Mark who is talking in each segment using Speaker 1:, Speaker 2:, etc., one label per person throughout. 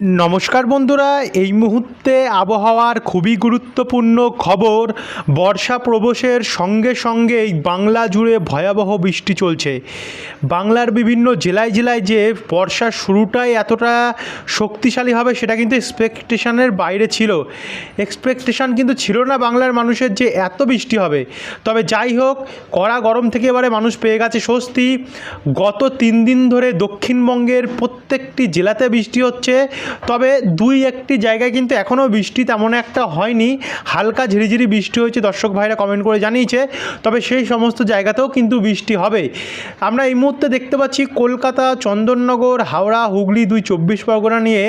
Speaker 1: নমস্কার বন্ধুরা, এই মুহূর্তে আবহাওয়ার খুবই গুরুত্বপূর্ণ খবর, বর্ষা প্রবেশের সঙ্গে সঙ্গেই বাংলা জুড়ে ভয়াবহ বৃষ্টি চলছে। বাংলার বিভিন্ন জেলায় জেলায় যে বর্ষার শুরুটাই এতটা শক্তিশালী হবে সেটা কিন্তু এক্সপেকটেশনের বাইরে ছিল। এক্সপেকটেশন কিন্তু ছিল না বাংলার মানুষের যে এত বৃষ্টি হবে। তবে যাই হোক, কড়া গরম থেকে এবারে মানুষ পেয়ে গেছে স্বস্তি। গত তিন দিন ধরে দক্ষিণবঙ্গের প্রত্যেকটি জেলাতে বৃষ্টি হচ্ছে, তবে দুই একটি জায়গায় কিন্তু এখনও বৃষ্টি তেমন একটা হয়নি। হালকা ঝিরিঝিরি বৃষ্টি হয়েছে, দর্শক ভাইরা কমেন্ট করে জানিয়েছে, তবে সেই সমস্ত জায়গাতেও কিন্তু বৃষ্টি হবে। আমরা এই মুহূর্তে দেখতে পাচ্ছি কলকাতা, চন্দননগর, হাওড়া, হুগলি দুই চব্বিশ পরগনা নিয়ে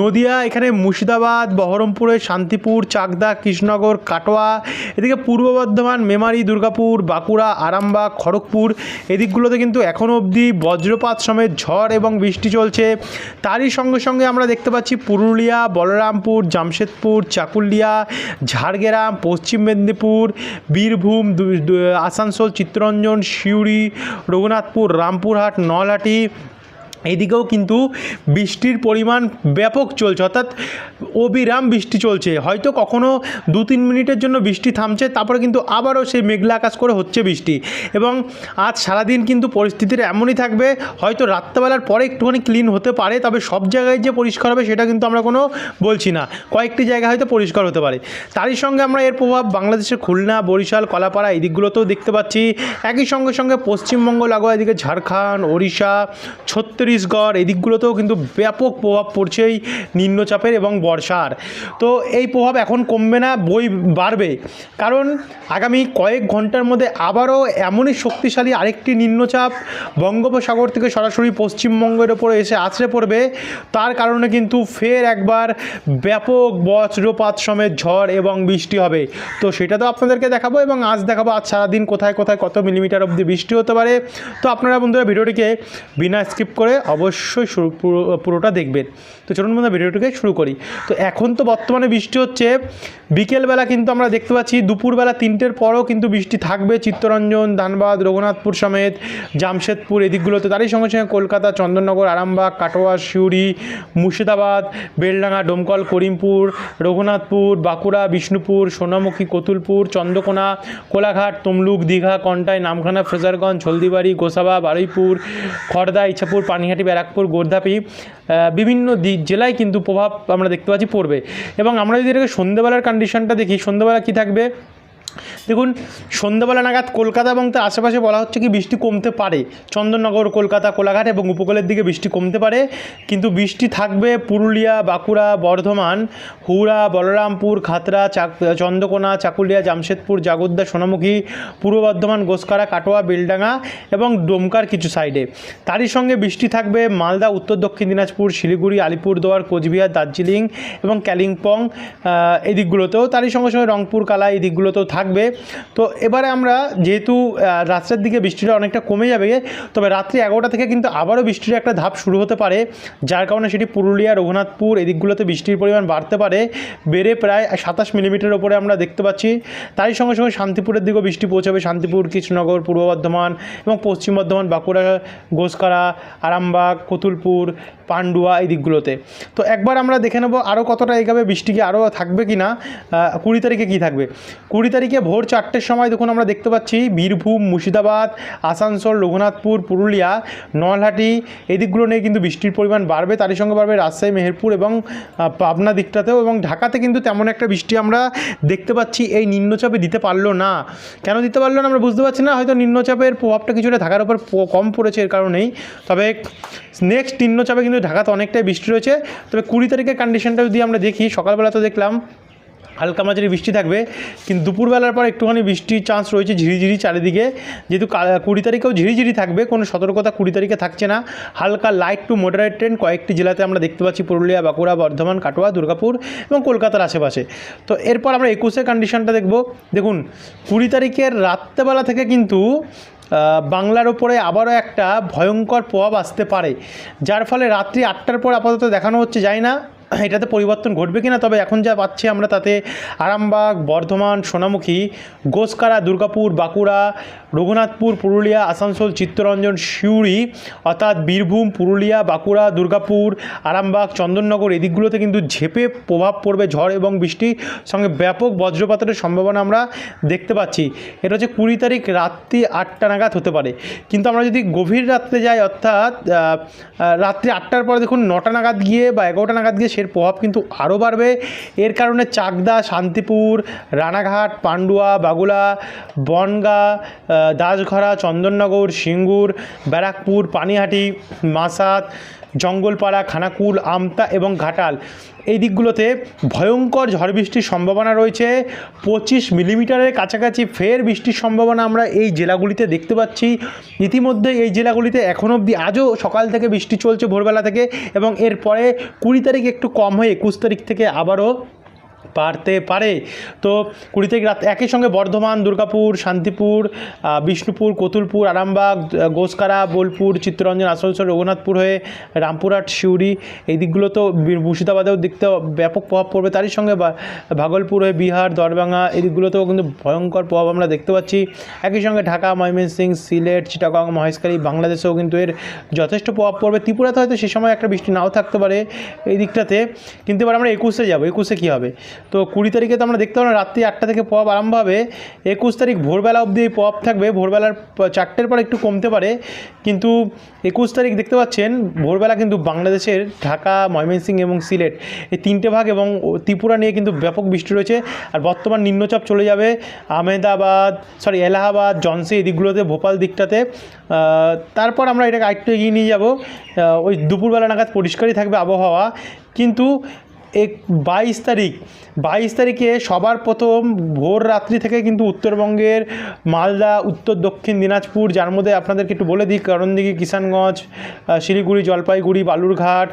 Speaker 1: নদিয়া, এখানে মুর্শিদাবাদ, বহরমপুরে শান্তিপুর, চাকদা, কৃষ্ণনগর, কাটোয়া, এদিকে পূর্ব বর্ধমান, মেমারি, দুর্গাপুর, বাঁকুড়া, আরামবাগ, খড়গপুর, এদিকগুলোতে কিন্তু এখনও অবধি বজ্রপাত সমেত ঝড় এবং বৃষ্টি চলছে তারই সঙ্গে সঙ্গে আমরা দেখতে পাচ্ছি পুরুলিয়া, বলরামপুর, জামশেদপুর, চাকুলিয়া, ঝাড়গ্রাম, পশ্চিম মেদিনীপুর, বীরভূম আসানসোল, চিত্তরঞ্জন, সিউড়ি, রঘুনাথপুর, রামপুরহাট, নলহাটি এইদিকেও কিন্তু বৃষ্টির পরিমাণ ব্যাপক চলছে, অর্থাৎ অবিরাম বৃষ্টি চলছে। হয়তো কখনো দু তিন মিনিটের জন্য বৃষ্টি থামছে, তারপরে কিন্তু আবারও সেই মেঘলা আকাশ করে হচ্ছে বৃষ্টি। এবং আজ সারাদিন কিন্তু পরিস্থিতির এমনই থাকবে, হয়তো রাত্রেবেলার পরে একটুখানি ক্লিন হতে পারে, তবে সব জায়গায় যে পরিষ্কার হবে সেটা কিন্তু আমরা কোনো বলছি না। কয়েকটি জায়গা হয়তো পরিষ্কার হতে পারে। তারই সঙ্গে আমরা এর প্রভাব বাংলাদেশের খুলনা, বরিশাল, কলাপাড়া এই দিকগুলোতেও দেখতে পাচ্ছি। একই সঙ্গে সঙ্গে পশ্চিমবঙ্গ, লাগোয়া, এদিকে ঝাড়খণ্ড, ওড়িশা ছত্তিশগড়, এই দিকগুলোতেও কিন্তু ব্যাপক প্রভাব পড়ছে এই নিম্নচাপের এবং বর্ষার। তো এই প্রভাব এখন কমবে না, বই বাড়বে। কারণ আগামী কয়েক ঘণ্টার মধ্যে আবারও এমনই শক্তিশালী আরেকটি নিম্নচাপ বঙ্গোপসাগর থেকে সরাসরি পশ্চিমবঙ্গের ওপরে এসে আছড়ে পড়বে। তার কারণে কিন্তু ফের একবার ব্যাপক বজ্রপাত সমেত ঝড় এবং বৃষ্টি হবে। তো সেটা তো আপনাদেরকে দেখাবো এবং আজ দেখাবো আজ সারাদিন কোথায় কোথায় কত মিলিমিটার অবধি বৃষ্টি হতে পারে। তো আপনারা বন্ধুরা ভিডিওটিকে বিনা স্কিপ করে অবশ্যই শুরু, পুরো- পুরোটা দেখবেন। তো চলুন বন্ধুরা, ভিডিওটিকে শুরু করি। তো এখন তো বর্তমানে বৃষ্টি হচ্ছে। বিকেলবেলা কিন্তু আমরা দেখতে পাচ্ছি, দুপুরবেলা তিনটের পরও কিন্তু বৃষ্টি থাকবে। চিত্তরঞ্জন, ধানবাদ, রঘুনাথপুর সমেত, জামশেদপুর এদিকগুলোতে তারই সঙ্গে সঙ্গে কলকাতা, চন্দননগর, আরামবাগ, কাটোয়া, সিউড়ি, মুর্শিদাবাদ, বেলডাঙ্গা, ডোমকল, করিমপুর, রঘুনাথপুর, বাঁকুড়া, বিষ্ণুপুর, সোনামুখী, কতুলপুর, চন্দ্রকোনা, কোলাঘাট, তমলুক, দীঘা, কন্টাই, নামখানা, ফ্রেজারগঞ্জ, হলদিবাড়ি, গোসাবা, বারুইপুর খড়দা ইচ্ছাপুর পানিহাটি ব্যারাকপুর, গোর্ধাপি বিভিন্ন জেলায় কিন্তু প্রভাব আমরা দেখতে পাচ্ছি পড়বে। এবং আমরা যদি এটাকে সন্ধ্যেবেলার কন্ডিশনটা দেখি, সন্ধ্যেবেলা কী থাকবে? দেখুন সন্ধ্যাবেলা নাগাদ কলকাতা এবং তার আশেপাশে বলা হচ্ছে কি বৃষ্টি কমতে পারে। চন্দননগর কলকাতা কোলাঘাট এবং উপকূলের দিকে বৃষ্টি কমতে পারে। কিন্তু বৃষ্টি থাকবে পুরুলিয়া বাঁকুড়া বর্ধমান হুড়া বলরামপুর খাতড়া চাক চন্দ্রকোনা চাকুলিয়া জামশেদপুর জাগদ্দা সোনামুখী পূর্ব বর্ধমান গোসকারা কাটোয়া বেলডাঙ্গা এবং ডোমকার কিছু সাইডে। তারই সঙ্গে বৃষ্টি থাকবে মালদা উত্তর দক্ষিণ দিনাজপুর শিলিগুড়ি আলিপুরদুয়ার কোচবিহার দার্জিলিং এবং কালিম্পং আহ, এই দিকগুলোতেও তারই সঙ্গে সঙ্গে রংপুর কালা এই দিকগুলোতেও থাকবে। তো এবারে আমরা যেহেতু রাত্রের দিকে বৃষ্টিটা অনেকটা কমে যাবে, তবে রাত্রি এগারোটা থেকে কিন্তু আবারও বৃষ্টির একটা ধাপ শুরু হতে পারে, যার কারণে সেটি পুরুলিয়া, রঘুনাথপুর এদিকগুলোতে বৃষ্টির পরিমাণ বাড়তে পারে, বেড়ে প্রায় সাতাশ মিলিমিটার ওপরে আমরা দেখতে পাচ্ছি। তারই সঙ্গে সঙ্গে শান্তিপুরের দিকেও বৃষ্টি পৌঁছাবে, শান্তিপুর, কৃষ্ণনগর, পূর্ব বর্ধমান এবং পশ্চিম বর্ধমান, বাঁকুড়া, ঘোষকারা, আরামবাগ, কতুলপুর, পান্ডুয়া এই দিকগুলোতে। তো একবার আমরা দেখে নেব আরও কতটা এগাবে বৃষ্টি কি আরও থাকবে কি না কুড়ি তারিখে কী থাকবে। কুড়ি তারিখে ভোর চারটের সময় দেখুন আমরা দেখতে পাচ্ছি বীরভূম, মুর্শিদাবাদ, আসানসোল, রঘুনাথপুর, পুরুলিয়া, নলহাটি। এই দিকগুলো নিয়ে কিন্তু বৃষ্টির পরিমাণ বাড়বে। তারই সঙ্গে বাড়বে রাজশাহী, মেহেরপুর এবং পাবনা দিকটাতেও এবং ঢাকাতে কিন্তু তেমন একটা বৃষ্টি আমরা দেখতে পাচ্ছি। এই নিম্নচাপে দিতে পারল না। কেন দিতে পারল না আমরা বুঝতে পারছি না। হয়তো নিম্নচাপের প্রভাবটা কিছুটা ঢাকার উপর কম পড়েছে এর কারণেই। তবে নেক্সট নিম্নচাপে কিন্তু ঢাকাতে অনেকটাই বৃষ্টি রয়েছে। তবে কুড়ি তারিখের কন্ডিশনটা যদি আমরা দেখি, সকালবেলা তো দেখলাম হালকা মাঝারি বৃষ্টি থাকবে, কিন্তু দুপুরবেলার পর একটুখানি বৃষ্টির চান্স রয়েছে ঝিরিঝিরি চারিদিকে। যেহেতু কুড়ি তারিখেও ঝিরিঝিরি থাকবে, কোনো সতর্কতা কুড়ি তারিখে থাকছে না। হালকা লাইট টু মডারেট ট্রেন কয়েকটি জেলাতে আমরা দেখতে পাচ্ছি, পুরুলিয়া, বাঁকুড়া, বর্ধমান, কাটোয়া, দুর্গাপুর এবং কলকাতার আশেপাশে। তো এরপর আমরা একুশের কন্ডিশনটা দেখব। দেখুন, কুড়ি তারিখের রাত্রেবেলা থেকে কিন্তু বাংলার ওপরে আবারও একটা ভয়ঙ্কর প্রভাব আসতে পারে। যার ফলে রাত্রি আটটার পর আপাতত দেখানো হচ্ছে যায় না। এটাতে পরিবর্তন ঘটবে কিনা, তবে এখন যা পাচ্ছি আমরা তাতে আরামবাগ, বর্ধমান, সোনামুখী, গোসকারা, দুর্গাপুর, বাঁকুড়া, রঘুনাথপুর, পুরুলিয়া, আসানসোল, চিত্তরঞ্জন, সিউড়ি, অর্থাৎ বীরভূম, পুরুলিয়া, বাঁকুড়া, দুর্গাপুর, আরামবাগ, চন্দননগর এদিকগুলোতে কিন্তু ঝেপে প্রভাব পড়বে ঝড় এবং বৃষ্টির সঙ্গে ব্যাপক বজ্রপাতের সম্ভাবনা আমরা দেখতে পাচ্ছি। এটা হচ্ছে কুড়ি তারিখ রাত্রি আটটা নাগাদ হতে পারে। কিন্তু আমরা যদি গভীর রাত্রে যাই, অর্থাৎ রাত্রি আটটার পরে দেখুন নটা নাগাদ গিয়ে বা এগারোটা নাগাদ গিয়ে সের প্রভাব কিন্তু আরও বাড়বে। এর কারণে চাকদা, শান্তিপুর, রানাঘাট, পান্ডুয়া, বাগুলা, বনগা দাসঘরা, চন্দননগর, সিঙ্গুর, ব্যারাকপুর, পানিহাটি মাসাত জঙ্গলপাড়া, খানাকুল, আমতা এবং ঘাটাল। এই দিকগুলোতে ভয়ঙ্কর ঝড় বৃষ্টির সম্ভাবনা রয়েছে। পঁচিশ মিলিমিটারের কাছাকাছি ফের বৃষ্টির সম্ভাবনা আমরা এই জেলাগুলিতে দেখতে পাচ্ছি। ইতিমধ্যে এই জেলাগুলিতে এখন অবধি আজও সকাল থেকে বৃষ্টি চলছে ভোরবেলা থেকে এবং এরপরে কুড়ি তারিখ একটু কম হয়ে একুশ তারিখ থেকে আবারও পারতে পারে। তো কুড়ি তারিখ রাত একই সঙ্গে বর্ধমান, দুর্গাপুর, শান্তিপুর বিষ্ণুপুর, কতুলপুর, আরামবাগ গোসকারা, বোলপুর, চিত্তরঞ্জন, আসানসোল, রঘুনাথপুর হয়ে রামপুরহাট, সিউড়ি এই দিকগুলো তো মুর্শিদাবাদেও দেখতে ব্যাপক প্রভাব পড়বে। তারই সঙ্গে ভাগলপুর হয়ে বিহার দরভাঙ্গা এই দিকগুলোতেও কিন্তু ভয়ঙ্কর প্রভাব আমরা দেখতে পাচ্ছি। একই সঙ্গে ঢাকা, ময়মনসিং, সিলেট, চিটাগং, মহেশখালী, বাংলাদেশেও কিন্তু এর যথেষ্ট প্রভাব পড়বে। ত্রিপুরাতে হয়তো সে সময় একটা বৃষ্টি নাও থাকতে পারে এই দিকটাতে। কিন্তু এবার আমরা একুশে যাব। একুশে কী হবে? তো কুড়ি তারিখে তো আমরা দেখতে পাবো রাত্রি আটটা থেকে প্রভাব আরম্ভ হবে। একুশ তারিখ ভোরবেলা অবধি এই প্রভাব থাকবে, ভোরবেলার চারটের পর একটু কমতে পারে। কিন্তু একুশ তারিখ দেখতে পাচ্ছেন, ভোরবেলা কিন্তু বাংলাদেশের ঢাকা, ময়মনসিংহ এবং সিলেট এই তিনটে ভাগ এবং ত্রিপুরা নিয়ে কিন্তু ব্যাপক বৃষ্টি রয়েছে। আর বর্তমান নিম্নচাপ চলে যাবে আহমেদাবাদ সরি এলাহাবাদ, জনসি এই দিকগুলোতে, ভোপাল দিকটাতে। তারপর আমরা এটাকে আরেকটু এগিয়ে নিয়ে যাব। ওই দুপুরবেলা নাগাদ পরিষ্কারই থাকবে আবহাওয়া। কিন্তু এক বাইশ তারিখ, বাইশ তারিখে সবার প্রথম ভোর রাত্রি থেকে কিন্তু উত্তরবঙ্গের মালদা, উত্তর, দক্ষিণ দিনাজপুর, যার মধ্যে আপনাদেরকে একটু বলে দিই, করণদিঘি, কিষানগঞ্জ শিলিগুড়ি, জলপাইগুড়ি, বালুরঘাট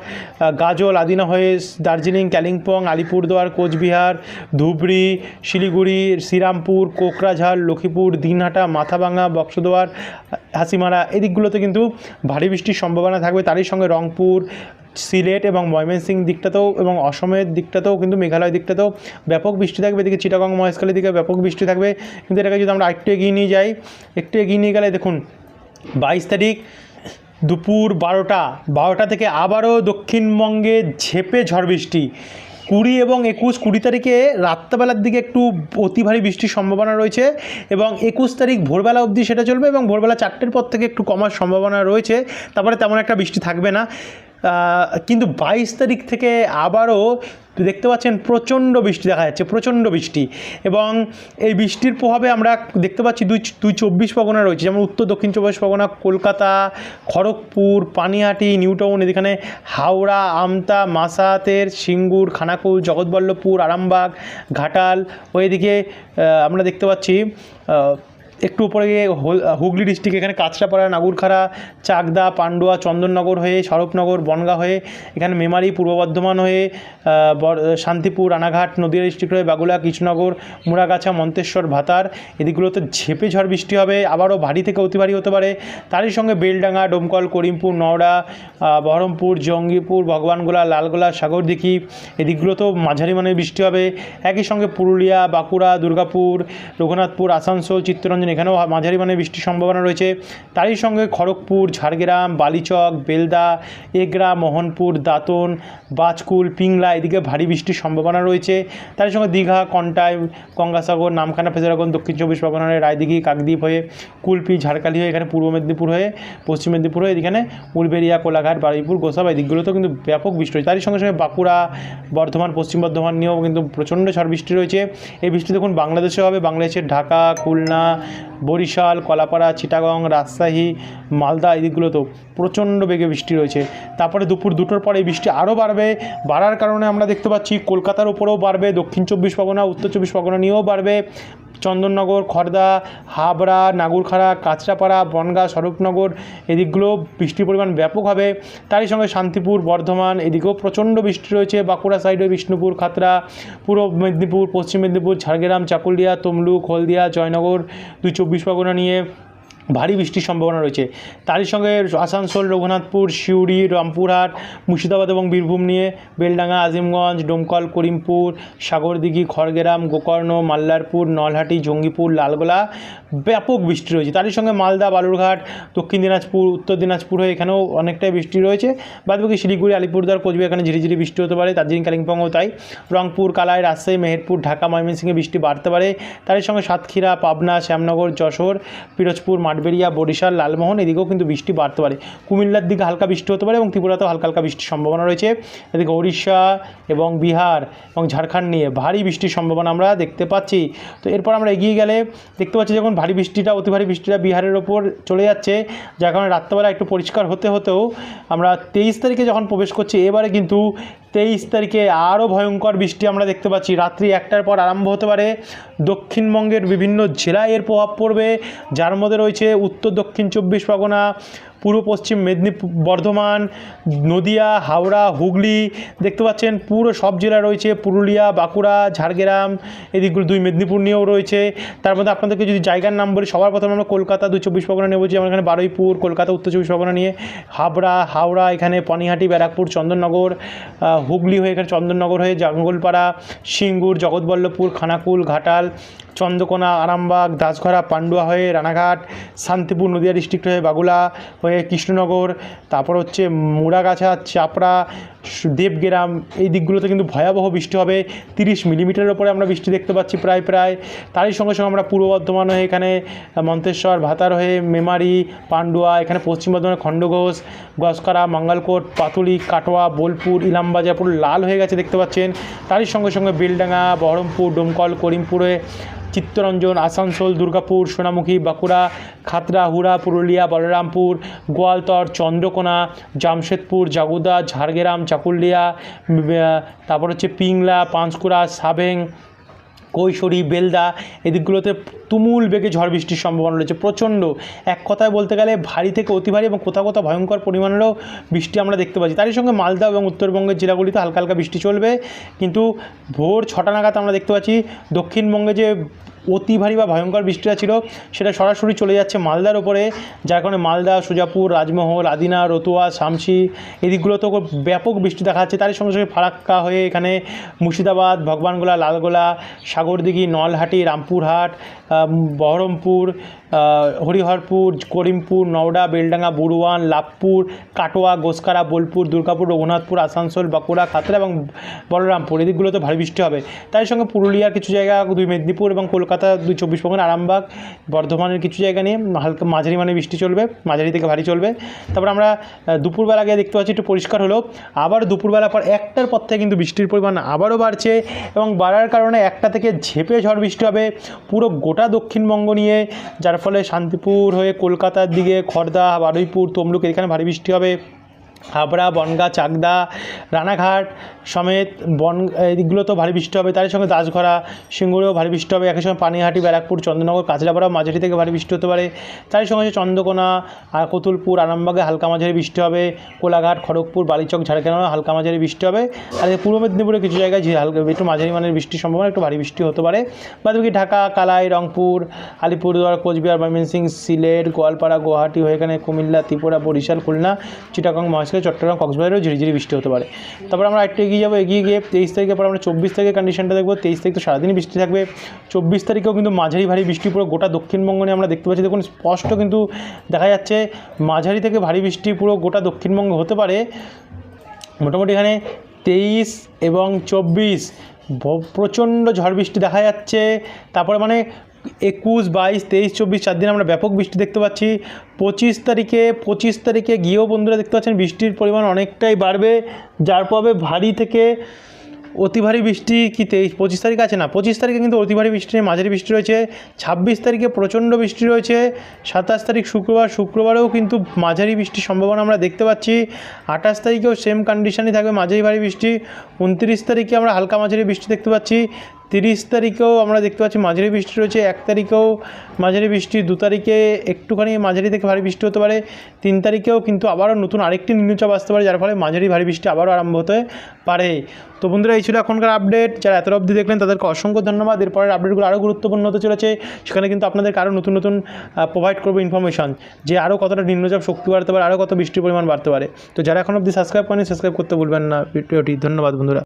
Speaker 1: গাজল আদিনা হয়ে দার্জিলিং কালিম্পং আলিপুরদুয়ার, কোচবিহার, ধুবড়ি, শিলিগুড়ি, শ্রীরামপুর, কোকরাঝাড়, লক্ষ্মীপুর, দিনহাটা মাথাভাঙা বক্সদুয়ার হাসিমারা এই দিকগুলোতে কিন্তু ভারী বৃষ্টির সম্ভাবনা থাকবে। তারই সঙ্গে রংপুর সিলেট এবং ময়মনসিং দিকটাতেও এবং অসমের দিকটাতেও, কিন্তু মেঘালয় দিকটাতেও ব্যাপক বৃষ্টি থাকবে। এদিকে চিটাগং মহেশখালীর দিকে ব্যাপক বৃষ্টি থাকবে। কিন্তু এটাকে যদি আমরা একটু এগিয়ে নিয়ে যাই, একটু এগিয়ে নিয়ে গেলে দেখুন, বাইশ তারিখ দুপুর বারোটা বারোটা থেকে আবারও দক্ষিণবঙ্গে ঝেপে ঝড় বৃষ্টি। কুড়ি এবং একুশ, কুড়ি তারিখে রাত্রেবেলার দিকে একটু অতি ভারী বৃষ্টির সম্ভাবনা রয়েছে এবং একুশ তারিখ ভোরবেলা অবধি সেটা চলবে এবং ভোরবেলা চারটের পর থেকে একটু কমার সম্ভাবনা রয়েছে। তারপরে তেমন একটা বৃষ্টি থাকবে না। কিন্তু বাইশ তারিখ থেকে আবারও দেখতে পাচ্ছেন প্রচণ্ড বৃষ্টি দেখা যাচ্ছে, প্রচণ্ড বৃষ্টি। এবং এই বৃষ্টির প্রভাবে আমরা দেখতে পাচ্ছি দুই দুই চব্বিশ পরগনা রয়েছে, যেমন উত্তর, দক্ষিণ চব্বিশ পরগনা কলকাতা, খড়গপুর, পানিহাটি, নিউটাউন এখানে হাওড়া, আমতা মাসাতের সিঙ্গুর, খানাকুল, জগৎবল্লভপুর, আরামবাগ, ঘাটাল ও এদিকে আমরা দেখতে পাচ্ছি একটু উপরে গিয়ে হুগলি ডিস্ট্রিক্ট এখানে কাঁচরাপাড়া, নাগুরখাড়া, চাকদা, পান্ডুয়া, চন্দননগর হয়ে স্বরূপনগর বনগা হয়ে, এখানে মেমারি, পূর্ব বর্ধমান হয়ে শান্তিপুর, রানাঘাট, নদীয়া ডিস্ট্রিক্ট হয়ে, বাগুলা, কৃষ্ণনগর, মুড়াগাছা, মন্তেশ্বর, ভাতার, এদিকগুলোতে ঝেপে ঝড় বৃষ্টি হবে, আবারও ভারী থেকে অতি ভারী হতে পারে। তারই সঙ্গে বেলডাঙ্গা, ডোমকল, করিমপুর, নওড়া বহরমপুর, জঙ্গিপুর, ভগবানগোলা, লালগোলা, সাগরদিঘি, এদিকগুলোতেও মাঝারি মানের বৃষ্টি হবে। একই সঙ্গে পুরুলিয়া, বাঁকুড়া, দুর্গাপুর, রঘুনাথপুর, আসানসোল, চিত্তরঞ্জন এখানেও মাঝারি মানে বৃষ্টির সম্ভাবনা রয়েছে। তারই সঙ্গে খড়গপুর, ঝাড়গ্রাম, বালিচক, বেলদা, এগরা, মোহনপুর, দাঁতন, বাজকুল, পিংলা এদিকে ভারী বৃষ্টির সম্ভাবনা রয়েছে। তারই সঙ্গে দীঘা, কন্টাই, গঙ্গাসাগর, নামখানা, ফেজারাগঞ্জ, দক্ষিণ চব্বিশ পরগনা হয়ে রায়দিঘি, কাকদ্বীপ হয়ে কুলপি, ঝাড়খালি হয়ে এখানে পূর্ব মেদিনীপুর হয়ে পশ্চিম মেদিনীপুর হয়ে এখানে উলবেরিয়া কোলাঘাট, বারুইপুর, গোসাবা এই দিকগুলোতেও কিন্তু ব্যাপক বৃষ্টি হয়েছে। তারই সঙ্গে সঙ্গে বাঁকুড়া, বর্ধমান, পশ্চিম বর্ধমান নিয়েও কিন্তু প্রচণ্ড ঝড় বৃষ্টি রয়েছে। এই বৃষ্টি দেখুন বাংলাদেশে হবে। বাংলাদেশের ঢাকা, খুলনা বরিশাল, কলাপাড়া, চিটাগং, রাজশাহী, মালদা এই দিকগুলোতেও প্রচণ্ড বেগে বৃষ্টি রয়েছে। তারপরে দুপুর দুটোর পরে বৃষ্টি আরও বাড়বে। বাড়ার কারণে আমরা দেখতে পাচ্ছি কলকাতার উপরেও বাড়বে, দক্ষিণ চব্বিশ পরগনা, উত্তর চব্বিশ পরগনা নিয়েও বাড়বে। চন্দননগর খড়দা হাবড়া, নাগুরখাড়া, কাঁচরাপাড়া, বনগা, স্বরূপনগর এদিকগুলো বৃষ্টির পরিমাণ ব্যাপক হবে। তারই সঙ্গে শান্তিপুর, বর্ধমান এদিকেও প্রচণ্ড বৃষ্টি রয়েছে। বাঁকুড়া সাইডে বিষ্ণুপুর খাতড়া পূর্ব মেদিনীপুর, পশ্চিম মেদিনীপুর, ঝাড়গ্রাম, চাকুলিয়া, তমলুক, হলদিয়া, জয়নগর দুই চব্বিশ পরগনা নিয়ে ভারী বৃষ্টির সম্ভাবনা রয়েছে। তারই সঙ্গে আসানসোল, রঘুনাথপুর, সিউড়ি, রামপুরহাট, মুর্শিদাবাদ এবং বীরভূম নিয়ে বেলডাঙ্গা, আজিমগঞ্জ, ডোমকল, করিমপুর, সাগরদিঘি, খড়গেরাম, গোকর্ণ, মাল্লারপুর, নলহাটি, জঙ্গিপুর, লালগোলা ব্যাপক বৃষ্টি রয়েছে। তারই সঙ্গে মালদা, বালুরঘাট, দক্ষিণ দিনাজপুর, উত্তর দিনাজপুর হয়ে এখানেও অনেকটাই বৃষ্টি রয়েছে। বাদবাকি শিলিগুড়ি, আলিপুরদুয়ার, কোচবিহার এখানে ঝিরিঝিরি বৃষ্টি হতে পারে। দার্জিলিং, কালিম্পংও তাই। রংপুর, কালাই, রাজশাহী, মেহেরপুর, ঢাকা, ময়মনসিংহে বৃষ্টি বাড়তে পারে। তারই সঙ্গে সাতক্ষীরা, পাবনা, শ্যামনগর, যশোর, পিরোজপুর মাঠবেড়িয়া, বরিশাল, লালমোহন, এদিকেও কিন্তু বৃষ্টি বাড়তে পারে। কুমিল্লার দিকে হালকা বৃষ্টি হতে পারে এবং ত্রিপুরাতেও হালকা হালকা বৃষ্টির সম্ভাবনা রয়েছে। এদিকে ওড়িশা এবং বিহার এবং ঝাড়খণ্ড নিয়ে ভারী বৃষ্টির সম্ভাবনা আমরা দেখতে পাচ্ছি। তো এরপর আমরা এগিয়ে গেলে দেখতে পাচ্ছি যখন ভারী বৃষ্টিটা, অতি ভারী বৃষ্টিটা বিহারের ওপর চলে যাচ্ছে, যার কারণে রাত্রেবেলা একটু পরিষ্কার হতে হতেও আমরা তেইশ তারিখে যখন প্রবেশ করছি, এবারে কিন্তু তেইশ তারিখে আরও ভয়ঙ্কর বৃষ্টি আমরা দেখতে পাচ্ছি। রাত্রি একটার পর আরম্ভ হতে পারে। দক্ষিণবঙ্গের বিভিন্ন জেলায় এর প্রভাব পড়বে। যার মধ্যে রয়েছে উত্তর দক্ষিণ চব্বিশ পরগনা পূর্ব পশ্চিম মেদিনীপুর, বর্ধমান, নদিয়া, হাওড়া, হুগলি, দেখতে পাচ্ছেন পুরো সব জেলা রয়েছে, পুরুলিয়া, বাঁকুড়া, ঝাড়গ্রাম এদিকগুলো দুই মেদিনীপুর নিয়েও রয়েছে। তার মধ্যে আপনাদেরকে যদি জায়গার নাম বলি, সবার প্রথমে আমরা কলকাতা দুই চব্বিশ পরগনা নিয়ে বলছি আমরা এখানে বারুইপুর, কলকাতা উত্তর চব্বিশ পরগনা নিয়ে, হাবড়া, হাওড়া, এখানে পানিহাটি, ব্যারাকপুর, চন্দননগর হুগলি হয়ে এখানে চন্দননগর হয়ে জঙ্গলপাড়া, সিঙ্গুর, জগৎবল্লভপুর, খানাকুল, ঘাটাল, চন্দ্রকোনা, আরামবাগ, দাসঘরা, পান্ডুয়া হয়ে রানাঘাট, শান্তিপুর, নদিয়া ডিস্ট্রিক্ট হয়ে বাগুলা, হয়ে কৃষ্ণনগর, তারপর হচ্ছে মুড়াগাছা, চাপড়া, দেবগ্রাম, এই দিকগুলোতে কিন্তু ভয়াবহ বৃষ্টি হবে। তিরিশ মিলিমিটারের ওপরে আমরা বৃষ্টি দেখতে পাচ্ছি প্রায় প্রায়। তারই সঙ্গে সঙ্গে আমরা পূর্ব বর্ধমান হয়ে এখানে মন্তেশ্বর, ভাতার হয়ে মেমারি, পান্ডুয়া, এখানে পশ্চিম বর্ধমানের খণ্ডঘোষ, গসকারা, মঙ্গলকোট, পাতুলি, কাটোয়া, বোলপুর, ইলামবাজার, পুরো লাল হয়ে গেছে দেখতে পাচ্ছেন। তারই সঙ্গে সঙ্গে বেলডাঙ্গা, বহরমপুর, ডোমকল, করিমপুরে চিত্তরঞ্জন, আসানসোল, দুর্গাপুর, সোনামুখী, বাঁকুড়া, খাতড়া, হুড়া, পুরুলিয়া, বলরামপুর, গোয়ালতর, চন্দ্রকোনা, জামশেদপুর, জাগুদা, ঝাড়গ্রাম, চাকুলিয়া তারপর হচ্ছে পিংলা, পাঁশকুড়া, সাবেং, কৈশোরী, বেলদা, এদিকগুলোতে তুমুল বেগে ঝড় বৃষ্টির সম্ভাবনা রয়েছে। প্রচণ্ড। এক কথায় বলতে গেলে ভারী থেকে অতি ভারী এবং কোথাও কোথাও ভয়ঙ্কর পরিমাণেরও বৃষ্টি আমরা দেখতে পাচ্ছি। তারই সঙ্গে মালদা এবং উত্তরবঙ্গের জেলাগুলিতে হালকা হালকা বৃষ্টি চলবে। কিন্তু ভোর ছটা নাগাদ আমরা দেখতে পাচ্ছি, দক্ষিণবঙ্গে যে অতি ভারী বা ভয়ঙ্কর বৃষ্টিটা ছিল, সেটা সরাসরি চলে যাচ্ছে মালদার ওপরে যার কারণে মালদা, সুজাপুর, রাজমহল, আদিনা, রতুয়া, শামসি এদিকগুলোতেও ব্যাপক বৃষ্টি দেখা যাচ্ছে। তারই সঙ্গে সঙ্গে ফারাক্কা হয়ে এখানে মুর্শিদাবাদ, ভগবানগোলা, লালগোলা, সাগরদিঘি, নলহাটি, রামপুরহাট বহরমপুর হরিহরপুর, করিমপুর, নওডা, বেলডাঙ্গা, বুড়ুয়ান, লাভপুর, কাটোয়া গোসকারা বোলপুর, দুর্গাপুর, রঘুনাথপুর, আসানসোল, বাঁকুড়া, খাতড়া এবং বলরামপুর। এদিকগুলোতে ভারী বৃষ্টি হবে। তার সঙ্গে পুরুলিয়ার কিছু জায়গা, দুই মেদিনীপুর এবং কলকাতা, দুই চব্বিশ পরগনা আরামবাগ, বর্ধমানের কিছু জায়গা নিয়ে হালকা মাঝারি মানে বৃষ্টি চলবে, মাঝারি থেকে ভারী চলবে। তারপর আমরা দুপুরবেলা গিয়ে দেখতে পাচ্ছি একটু পরিষ্কার হলো আবার দুপুরবেলা পর একটার পর থেকে কিন্তু বৃষ্টির পরিমাণ আবারও বাড়ছে এবং বাড়ার কারণে একটা থেকে ঝেপে ঝড় বৃষ্টি হবে। পুরো গোটা দক্ষিণবঙ্গ নিয়ে, যার ফলে শান্তিপুর হয়ে কলকাতার দিকে খড়দা বারুইপুর, তমলুক, এখানে ভারী বৃষ্টি হবে। হাবড়া, বনগা, চাকদা, রানাঘাট সমেত বন এদিকগুলোতেও ভারী বৃষ্টি হবে তার সঙ্গে দাসঘরা, সিঙ্গুরেও ভারী বৃষ্টি হবে, একই সঙ্গে পানিহাটি, ব্যারাকপুর, চন্দ্রনগর কাঁচরাপাড়াও মাঝারি থেকে ভারী বৃষ্টি হতে পারে। তার সঙ্গে হচ্ছে চন্দ্রকোনা আর কতুলপুর, আরামবাগে হালকা মাঝারি বৃষ্টি হবে, কোলাঘাট, খড়গপুর, বালিচক ঝাড়গ্রামে হালকা মাঝারি বৃষ্টি হবে। আর পূর্ব মেদিনীপুরে কিছু জায়গায় হালকা একটু মাঝারি মানের বৃষ্টির সম্ভাবনা, একটু ভারী বৃষ্টি হতে পারে। বাদ বাকি ঢাকা, কালাই, রংপুর, আলিপুরদুয়ার, কোচবিহার, ময়মনসিংহ, সিলেট, গোয়ালপাড়া, গুয়াহাটি, হয়ে এখানে কুমিল্লা, ত্রিপুরা, বরিশাল, খুলনা, চিটাগাং মহেশখালী চট্টগ্রাম, কক্সবাজারেও ঝিরিঝিরি বৃষ্টি হতে পারে। তারপর আমরা একটু এগিয়ে যাব, এগিয়ে গিয়ে তেইশ তারিখের পর আমরা চব্বিশ তারিখের কন্ডিশনটা দেখব। তেইশ তারিখ তো সারাদিনই বৃষ্টি থাকবে। চব্বিশ তারিখেও কিন্তু মাঝারি ভারী বৃষ্টি পুরো গোটা দক্ষিণবঙ্গ নিয়ে আমরা দেখতে পাচ্ছি। দেখুন, স্পষ্ট কিন্তু দেখা যাচ্ছে মাঝারি থেকে ভারী বৃষ্টি পুরো গোটা দক্ষিণবঙ্গ হতে পারে। মোটামুটি এখানে তেইশ এবং চব্বিশ প্রচণ্ড ঝড় বৃষ্টি দেখা যাচ্ছে। তারপরে মানে একুশ বাইশ তেইশ চব্বিশ চার দিন আমরা ব্যাপক বৃষ্টি দেখতে পাচ্ছি। পঁচিশ তারিখে পঁচিশ তারিখে গিয়েও বন্ধুরা দেখতে পাচ্ছেন বৃষ্টির পরিমাণ অনেকটাই বাড়বে যার প্রভাবে ভারী থেকে অতি ভারী বৃষ্টি কি তেইশ পঁচিশ তারিখ আছে না? পঁচিশ তারিখে কিন্তু অতি ভারী বৃষ্টি নেই, মাঝারি বৃষ্টি রয়েছে। ছাব্বিশ তারিখে প্রচণ্ড বৃষ্টি রয়েছে। সাতাশ তারিখ শুক্রবার শুক্রবারেও কিন্তু মাঝারি বৃষ্টির সম্ভাবনা আমরা দেখতে পাচ্ছি। আঠাশ তারিখেও সেম কন্ডিশনই থাকবে মাঝারি ভারী বৃষ্টি। উনত্রিশ তারিখে আমরা হালকা মাঝারি বৃষ্টি দেখতে পাচ্ছি। তিরিশ তারিখেও আমরা দেখতে পাচ্ছি মাঝারি বৃষ্টি রয়েছে, এক তারিখেও মাঝারি বৃষ্টি, দু তারিখে একটুখানি মাঝারি থেকে ভারী বৃষ্টি হতে পারে, তিন তারিখেও কিন্তু আবারও নতুন আরেকটি নিম্নচাপ আসতে পারে, যার ফলে মাঝারি ভারী বৃষ্টি আবারও আরম্ভ হতে পারে। তো বন্ধুরা, এই ছিল এখনকার আপডেট যারা এত অবধি দেখলেন, তাদেরকে অসংখ্য ধন্যবাদ। এরপরের আপডেটগুলো আরও গুরুত্বপূর্ণ হতে চলেছে, সেখানে কিন্তু আপনাদেরকে আরও নতুন নতুন প্রোভাইড করব ইনফরমেশন যে আরও কতটা নিম্নচাপ শক্তি বাড়তে পারে, আরও কত বৃষ্টির পরিমাণ বাড়তে পারে। তো যারা এখন অবধি সাবস্ক্রাইব করেনি সাবস্ক্রাইব করতে ভুলবেন না। ভিডিওটি ধন্যবাদ বন্ধুরা।